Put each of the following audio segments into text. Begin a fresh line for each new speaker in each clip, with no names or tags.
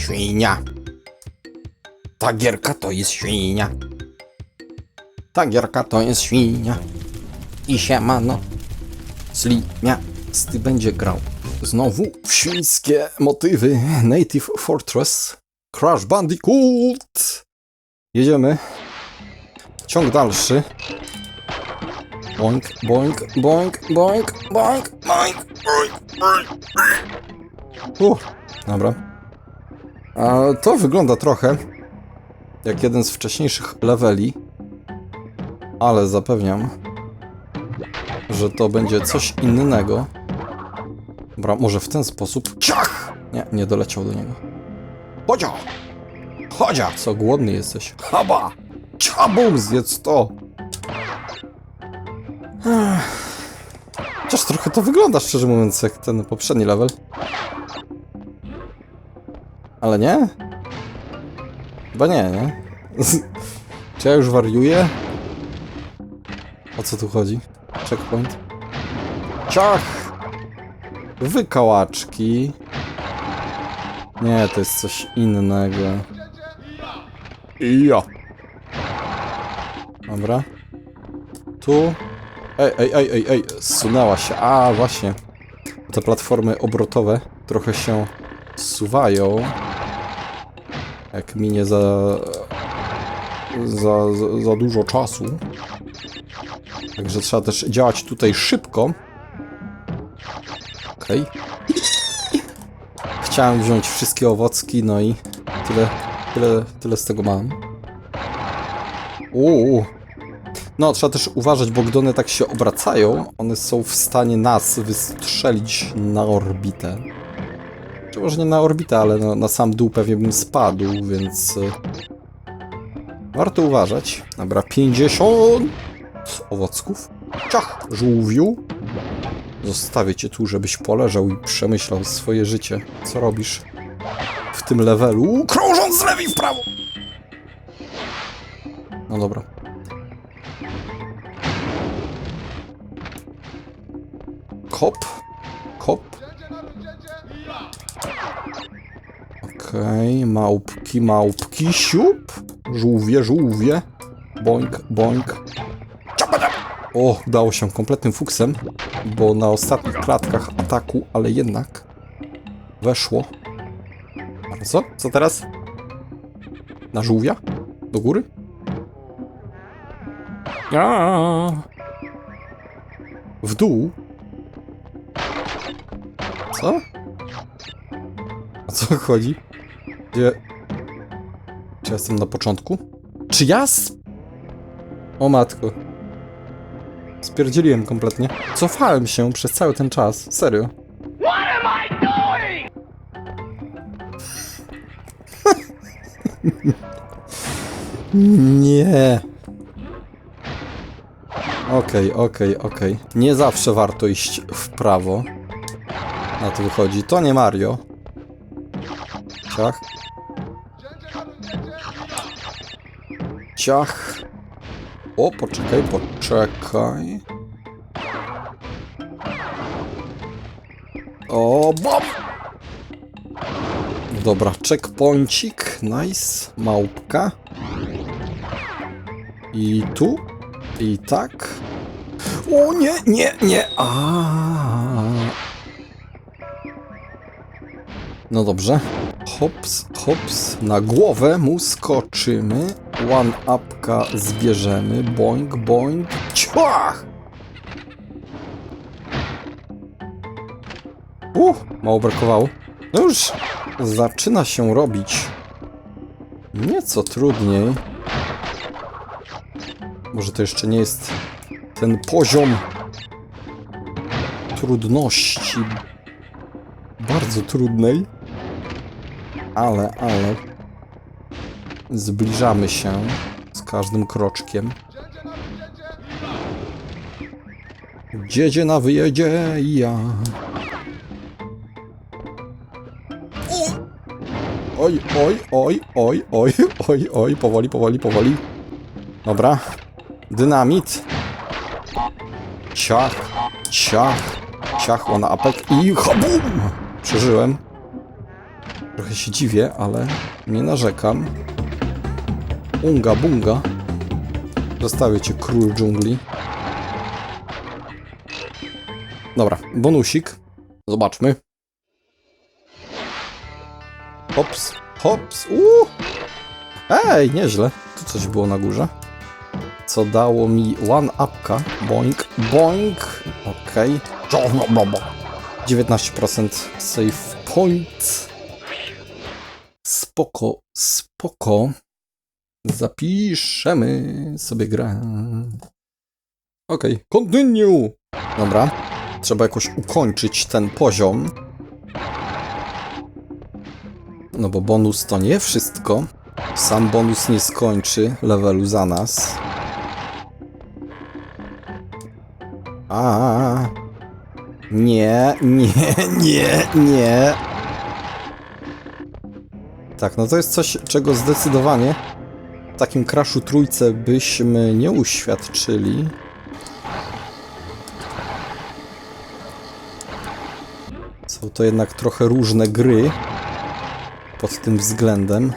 Świnia. Ta gierka to jest świnia. Ta gierka to jest świnia. I siemano. Slinia. Sty będzie grał. Znowu świńskie motywy. Native Fortress. Crash Bandicoot. Jedziemy. Ciąg dalszy. Boink, boink, boink, boink, boink, boink, boink, boink. Uff, dobra. A to wygląda trochę jak jeden z wcześniejszych leveli, ale zapewniam, że to będzie coś innego. Dobra, może w ten sposób. Ciach! Nie, nie doleciał do niego. Chodzia! Chodzia! Co, głodny jesteś? Haba! Ciabum, zjedz to! Chociaż trochę to wygląda, szczerze mówiąc, jak ten poprzedni level. Ale nie? Chyba nie, nie? Czy ja już wariuję? O co tu chodzi? Checkpoint. Ciach! Wykałaczki. Nie, to jest coś innego. Ja. Dobra. Tu. Ej, ej, ej, ej, ej, zsunęła się. A, właśnie. Te platformy obrotowe trochę się zsuwają. Jak minie za, za, za, dużo czasu. Także trzeba też działać tutaj szybko. Okej. Chciałem wziąć wszystkie owocki, no i tyle, tyle, tyle z tego mam. Uuu. No, trzeba też uważać, bo gdy one tak się obracają, one są w stanie nas wystrzelić na orbitę. Może nie na orbitę, ale na, na sam dół pewnie bym spadł, więc... y, Warto uważać. Dobra, 50 owocków. Ciach, żółwiu. Zostawię cię tu, żebyś poleżał i przemyślał swoje życie. Co robisz w tym levelu? Krążąc z lewej w prawo! No dobra. Kop. Okej, małpki, małpki, siup. Żółwie, żółwie. Boink, boink. O, udało się kompletnym fuksem, bo na ostatnich klatkach ataku, ale jednak weszło. A co? Co teraz? Na żółwia? Do góry? A. W dół? Co? O co chodzi? Gdzie... Czy ja jestem na początku? Czy ja s... O matko. Spierdzieliłem kompletnie. Cofałem się przez cały ten czas. Serio. Nie. Okej, okej, okej. Nie zawsze warto iść w prawo. Na to wychodzi. To nie Mario. Ciach. Ciach. O, poczekaj, poczekaj. O, bom! Dobra, checkpointik, nice, małpka. I tu, i tak. O nie, nie, nie, a. No dobrze. Hops, hops, na głowę mu skoczymy. One upka zbierzemy. Boing, boing. Ciach! Uh, mało brakowało. No już zaczyna się robić nieco trudniej. Może to jeszcze nie jest ten poziom trudności bardzo trudnej. Ale, ale zbliżamy się z każdym kroczkiem. Dziedzie na wyjedzie ja. Oj, oj, oj, oj, oj, oj, oj, powoli, powoli, powoli. Dobra. Dynamit. Ciach, ciach, ciach, ona apek i habum! Przeżyłem. Trochę się dziwię, ale nie narzekam. Unga bunga. Zostawię cię król dżungli. Dobra, bonusik. Zobaczmy. Hops, hops, uuu. Ej, nieźle. Tu coś było na górze. Co dało mi one upka. Boink, boink. Okej. Okay. 19% save point. Spoko, spoko. Zapiszemy sobie grę. Okej, okay. continue. Dobra. Trzeba jakoś ukończyć ten poziom. No bo bonus to nie wszystko. Sam bonus nie skończy levelu za nas. A. Nie, nie, nie, nie. Tak, no to jest coś, czego zdecydowanie takim crashu trójce byśmy nie uświadczyli. Są to jednak trochę różne gry pod tym względem.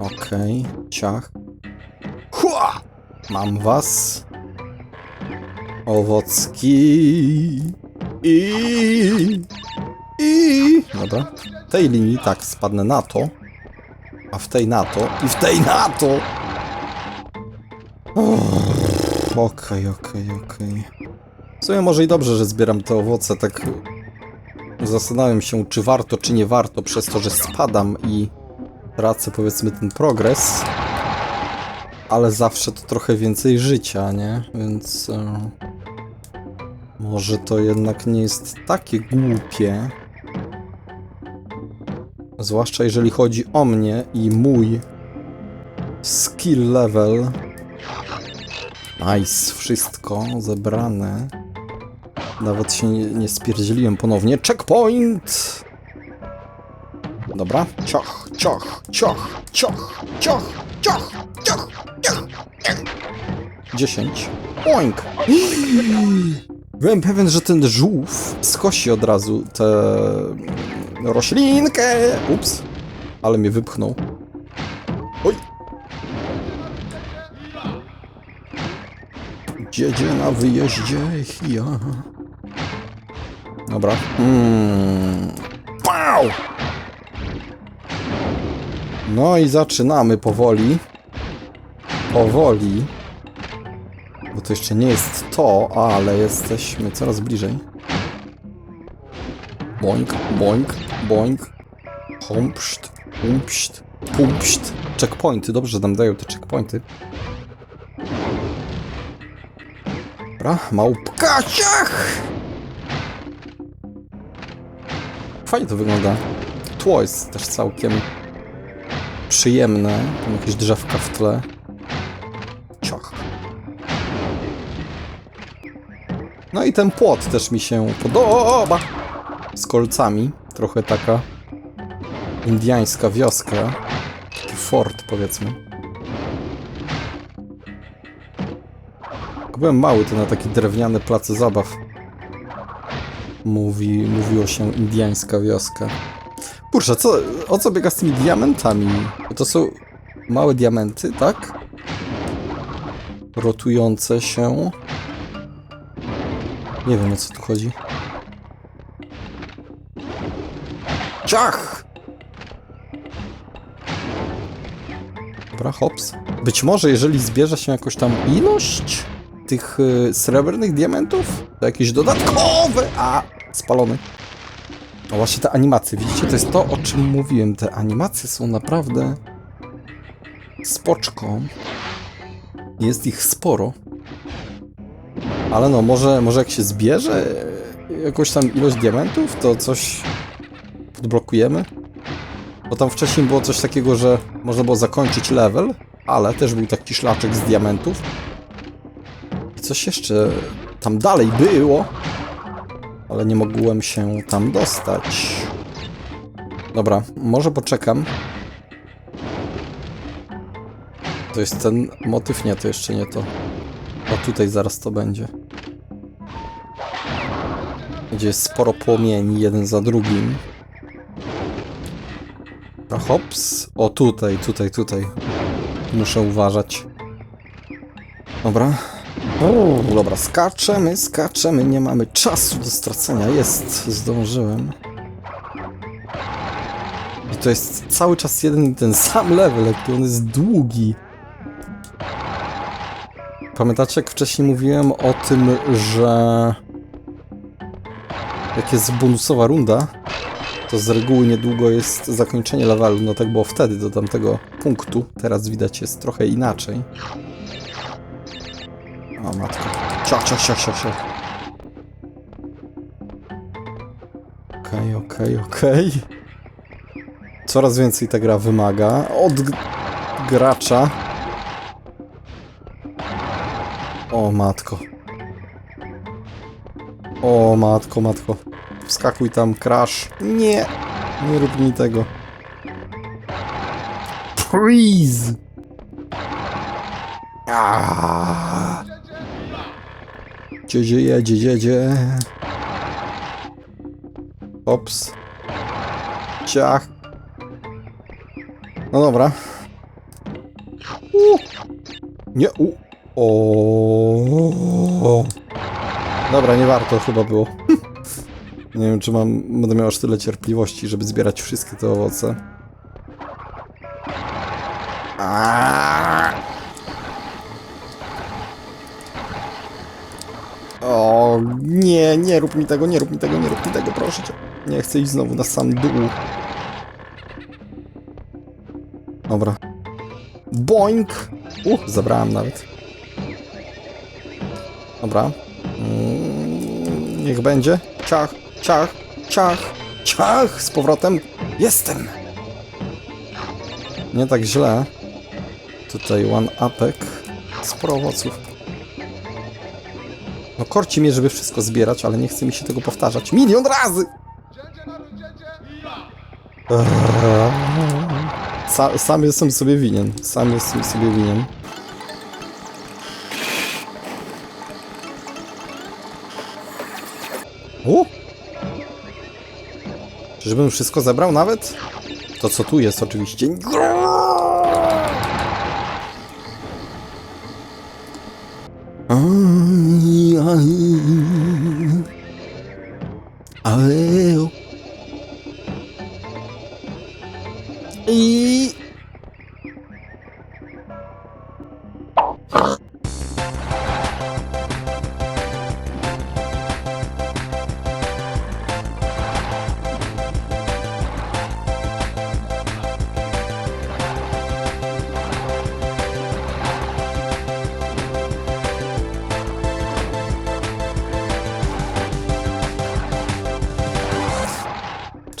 Okej, okay. ciach. Hua! Mam was. Owocki. I. I. Dobra. W tej linii tak spadnę na to. A w tej na to. I w tej na to. Okej, okej, okej. W sumie może i dobrze, że zbieram te owoce, tak zastanawiam się, czy warto, czy nie warto, przez to, że spadam i tracę powiedzmy ten progres. Ale zawsze to trochę więcej życia, nie? Więc... E, może to jednak nie jest takie głupie. Zwłaszcza jeżeli chodzi o mnie i mój skill level. Nice, wszystko zebrane. Nawet się nie, nie spierdzieliłem ponownie. Checkpoint! Dobra. Cioch, cioch, cioch, cioch, cioch, cioch, cioch, cioch, cioch. 10. Oink! Byłem pewien, że ten żółw skosi od razu tę roślinkę. Ups. Ale mnie wypchnął. Oj. Dziedzie na wyjeździe. Ja. Dobra. Mm. Pau! No i zaczynamy powoli. Powoli. Bo to jeszcze nie jest to, ale jesteśmy coraz bliżej. Boink, boink, boink. Humpszt, humpszt, pumpszt. Checkpointy, dobrze, że nam dają te checkpointy. Dobra, małpka, ciach! Fajnie to wygląda. Tło jest też całkiem przyjemne. Tam jakieś drzewka w tle. Ciach. No i ten płot też mi się podoba. Z kolcami. Trochę taka indiańska wioska. Taki fort, powiedzmy. Byłem mały, to na taki drewniany plac zabaw mówi, mówiło się indiańska wioska. Kurczę, co, o co biega z tymi diamentami? To są małe diamenty, tak? Rotujące się. Nie wiem o co tu chodzi. Ciach! Dobra, hops. Być może jeżeli zbierze się jakoś tam ilość tych y, srebrnych diamentów, to jakieś dodatkowe, a spalony. No właśnie te animacje, widzicie, to jest to, o czym mówiłem. Te animacje są naprawdę spoczką. Jest ich sporo. Ale no, może, może jak się zbierze jakąś tam ilość diamentów, to coś odblokujemy. Bo tam wcześniej było coś takiego, że można było zakończyć level, ale też był taki szlaczek z diamentów. I coś jeszcze tam dalej było, ale nie mogłem się tam dostać. Dobra, może poczekam. To jest ten motyw? Nie, to jeszcze nie to. O, tutaj zaraz to będzie. Gdzie jest sporo płomieni, jeden za drugim. A hops. O, tutaj, tutaj, tutaj. Muszę uważać. Dobra. O, dobra, skaczemy, skaczemy, nie mamy czasu do stracenia. Jest, zdążyłem. I to jest cały czas jeden i ten sam level, jaki on jest długi. Pamiętacie, jak wcześniej mówiłem o tym, że jak jest bonusowa runda, to z reguły niedługo jest zakończenie levelu. No tak było wtedy, do tamtego punktu. Teraz widać jest trochę inaczej. O matko. Ciach, ciach, ciach, ciach, ciach. Okej, okej, okej. Coraz więcej ta gra wymaga od gracza. O matko. O matko, matko. Wskakuj tam, crash. Nie, nie rób mi tego. Freeze! Aaaa. Gdzie, gdzie jedzie, gdzie, gdzie? Ops. Ciach. No dobra. U. Nie, u. O. Dobra, nie warto chyba było. Nie wiem, czy mam, będę miał aż tyle cierpliwości, żeby zbierać wszystkie te owoce. O, nie, nie rób mi tego, nie rób mi tego, nie rób mi tego, proszę cię. Nie chcę iść znowu na sam dół. Dobra. Boink! Uh, zabrałem nawet. Dobra. Mm, niech będzie. Ciach, ciach, ciach, ciach! Z powrotem. Jestem! Nie tak źle. Tutaj one upek. Sporo owoców. No korci mnie, żeby wszystko zbierać, ale nie chce mi się tego powtarzać. Milion razy! Eee. Sa, sam jestem sobie winien. Sam jestem sobie winien. Czyżbym wszystko zebrał nawet? To co tu jest oczywiście. Aj,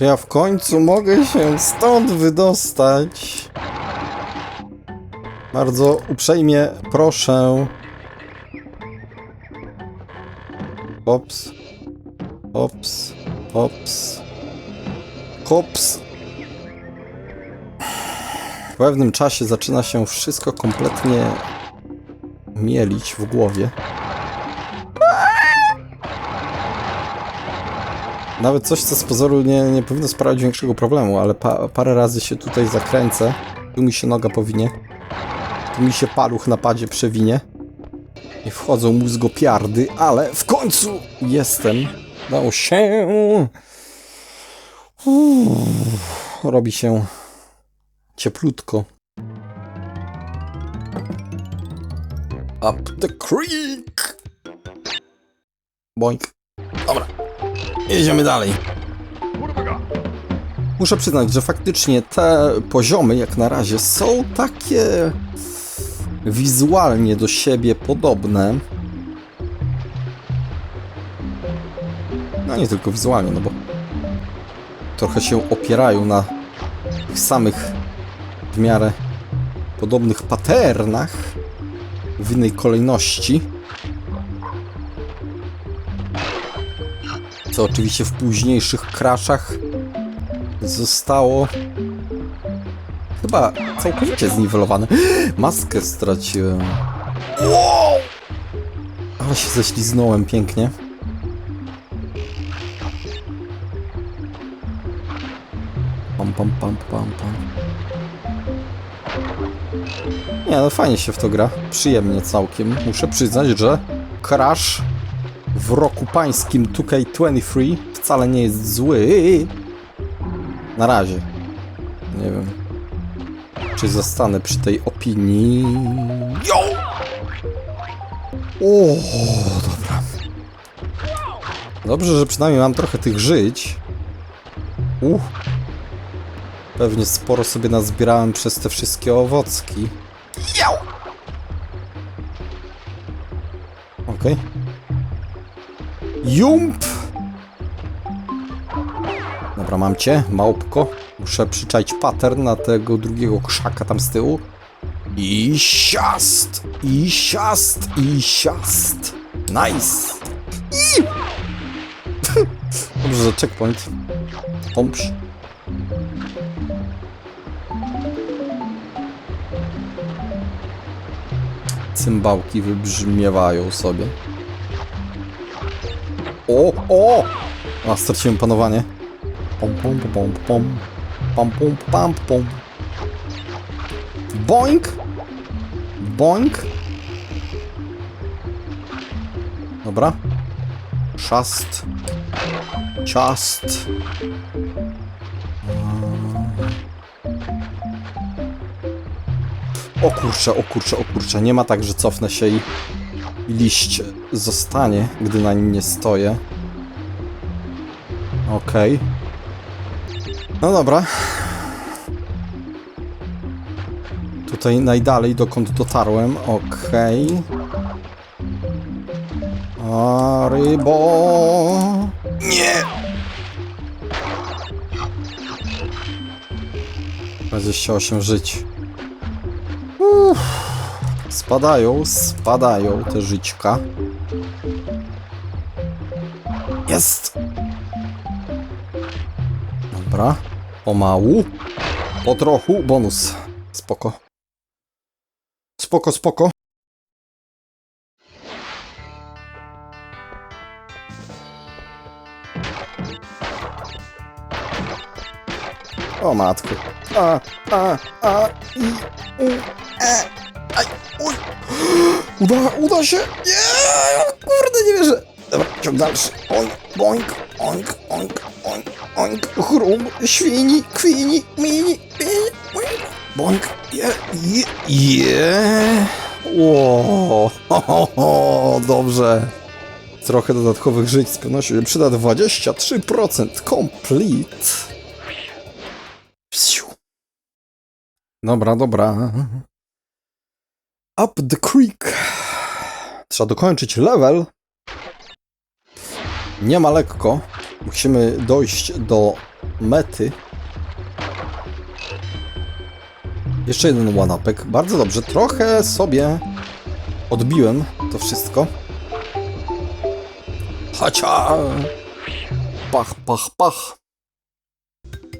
Czy ja w końcu mogę się stąd wydostać? Bardzo uprzejmie proszę. Ops. Ops. Ops. Hops. W pewnym czasie zaczyna się wszystko kompletnie mielić w głowie. Nawet coś, co z pozoru nie, nie powinno sprawiać większego problemu, ale pa, parę razy się tutaj zakręcę. Tu mi się noga powinie. Tu mi się paluch na padzie przewinie. I wchodzą mózgopiardy, ale w końcu jestem. Dało się. Uff, robi się cieplutko. Up the creek. Boink. Jedziemy dalej. Muszę przyznać, że faktycznie te poziomy, jak na razie, są takie wizualnie do siebie podobne. No nie tylko wizualnie, no bo trochę się opierają na tych samych w miarę podobnych patternach w innej kolejności. Co oczywiście w późniejszych crashach zostało chyba całkowicie zniwelowane. Maskę straciłem. Wow! Ale się ześliznąłem pięknie. Pam, pam, pam, pam, pam. Nie, no fajnie się w to gra. Przyjemnie całkiem. Muszę przyznać, że Crash w roku pańskim 2K23 wcale nie jest zły. Na razie. Nie wiem. Czy zostanę przy tej opinii. Yo! O, dobra. Dobrze, że przynajmniej mam trochę tych żyć. Uff. Pewnie sporo sobie nazbierałem przez te wszystkie owocki. Jau! Okej. Jump! Dobra, mam cię, małpko. Muszę przyczaić pattern na tego drugiego krzaka tam z tyłu. I siast! I siast! I siast! Nice! I! Dobrze, że checkpoint. Pomsz. Cymbałki wybrzmiewają sobie. O, o! A, straciłem panowanie. Pom, pom, pom, pom, pom. Pom, pam, pom. Boink! Boink! Dobra. Szast. Ciast. O kurczę, o kurczę, o kurczę. Nie ma tak, że cofnę się i liść zostanie, gdy na nim nie stoję. Okej. No dobra. Tutaj najdalej, dokąd dotarłem. Okej. A rybo. Nie! 28 żyć. Uff. Spadają, spadają te żyćka. Jest! Dobra. Pomału. Po trochu. Bonus. Spoko. Spoko, spoko. O matko. A, a, a, i, u, e. Uda, uda się. Nie, kurde, nie wierzę. Dobra, ciąg dalszy. Oink, boink, oink, oink, oink, oink. Chrum, świni, kwini, mini, mini, oink. Boink, je, je, je. Ho, ho, ho, dobrze. Trochę dodatkowych żyć z pewnością się przyda 23%. Complete. Dobra, dobra. Up the creek. Trzeba dokończyć level. Nie ma lekko. Musimy dojść do mety. Jeszcze jeden one-upek. Bardzo dobrze. Trochę sobie odbiłem to wszystko. Hacia! Pach, pach, pach.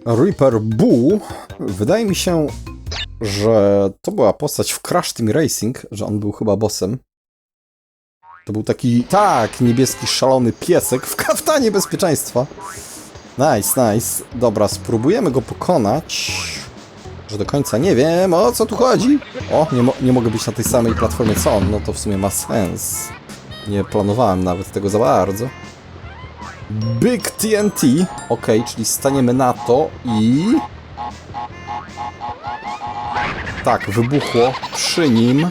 Reaper Boo. Wydaje mi się, że to była postać w Crash Team Racing, że on był chyba bossem. To był taki, tak, niebieski szalony piesek w kaftanie bezpieczeństwa. Nice, nice. Dobra, spróbujemy go pokonać. Że do końca nie wiem, o co tu chodzi. O, nie, mo nie mogę być na tej samej platformie co on, no to w sumie ma sens. Nie planowałem nawet tego za bardzo. Big TNT. Ok, czyli staniemy na to i... Tak, wybuchło przy nim.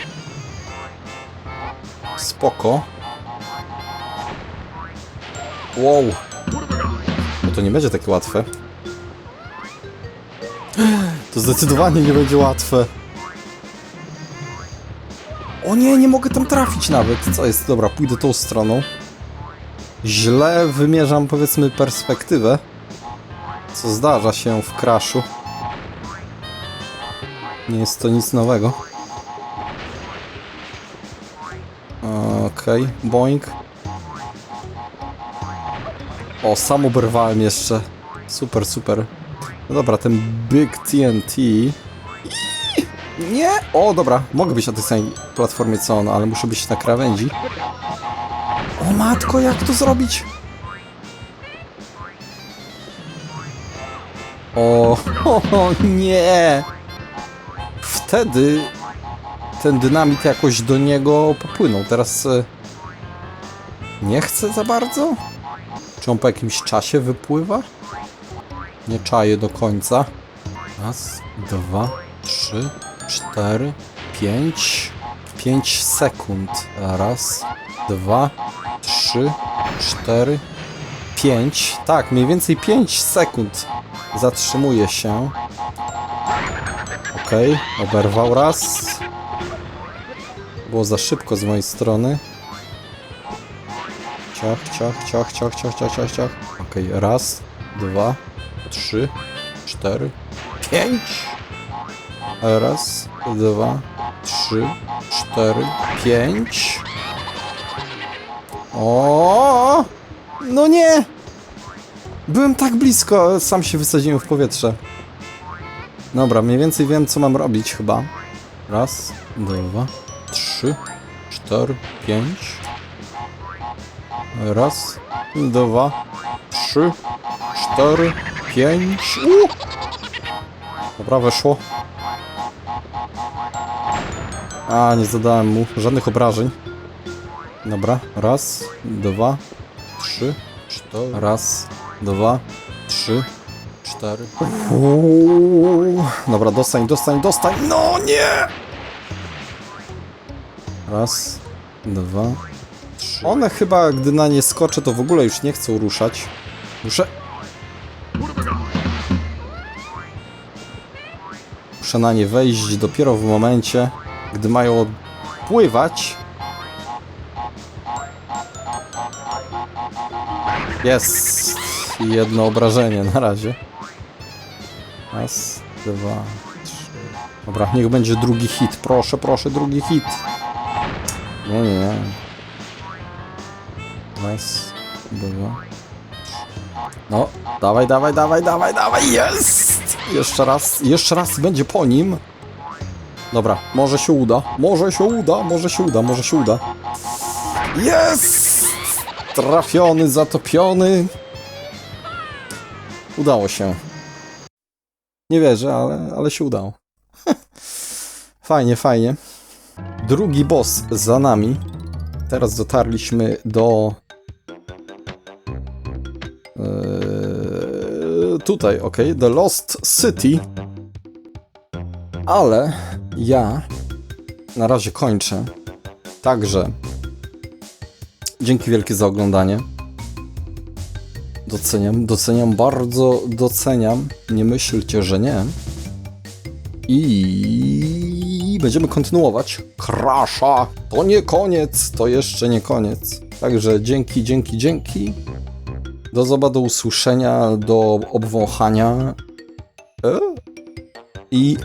Spoko. Wow. No to nie będzie takie łatwe. To zdecydowanie nie będzie łatwe. O nie, nie mogę tam trafić nawet. Co jest? Dobra, pójdę tą stroną. Źle wymierzam, powiedzmy, perspektywę. Co zdarza się w Crashu. Nie jest to nic nowego. Okej, boing. O, sam oberwałem jeszcze. Super, super. No dobra, ten Big TNT. Nie! O, dobra, mogę być na tej samej platformie co on, ale muszę być na krawędzi. O matko, jak to zrobić? O, o nie! Wtedy ten dynamit jakoś do niego popłynął. Teraz e, nie chce za bardzo? Czy on po jakimś czasie wypływa? Nie czaję do końca. Raz, dwa, trzy, cztery, pięć. Pięć sekund. Raz, dwa, trzy, cztery, pięć. Tak, mniej więcej pięć sekund. Zatrzymuje się. Okej, oberwał raz. Było za szybko z mojej strony. Ciach, ciach, ciach, ciach, ciach, ciach, ciach, ciach. Okej, raz, dwa, trzy, cztery, pięć. Raz, dwa, trzy, cztery, pięć. O! No nie! Byłem tak blisko, sam się wysadziłem w powietrze. Dobra, mniej więcej wiem, co mam robić chyba. Raz, dwa, trzy, cztery, pięć. Raz, dwa, trzy, cztery, pięć. U! Dobra, weszło. A, nie zadałem mu żadnych obrażeń. Dobra, raz, dwa, trzy, cztery. Raz, dwa, trzy, cztery. Uuu. Dobra, dostań, dostań, dostań. No nie! Raz, dwa, trzy. One chyba, gdy na nie skoczę, to w ogóle już nie chcą ruszać. Muszę... Muszę na nie wejść dopiero w momencie, gdy mają odpływać. Jest jedno obrażenie na razie. Raz, dwa, trzy. Dobra, niech będzie drugi hit. Proszę, proszę, drugi hit. Nie, nie. Raz, dwa. No, dawaj, dawaj, dawaj, dawaj, dawaj, jest! Jeszcze raz, jeszcze raz będzie po nim. Dobra, może się uda, może się uda, może się uda, może się uda. Jest! Trafiony, zatopiony. Udało się. Nie wierzę, ale, ale się udało. fajnie, fajnie. Drugi boss za nami. Teraz dotarliśmy do. Eee, tutaj, ok, The Lost City. Ale ja na razie kończę. Także dzięki wielkie za oglądanie. Doceniam, doceniam, bardzo doceniam. Nie myślcie, że nie. I będziemy kontynuować. Krasza! To nie koniec, to jeszcze nie koniec. Także dzięki, dzięki, dzięki. Do zoba, do usłyszenia, do obwąchania. E? I.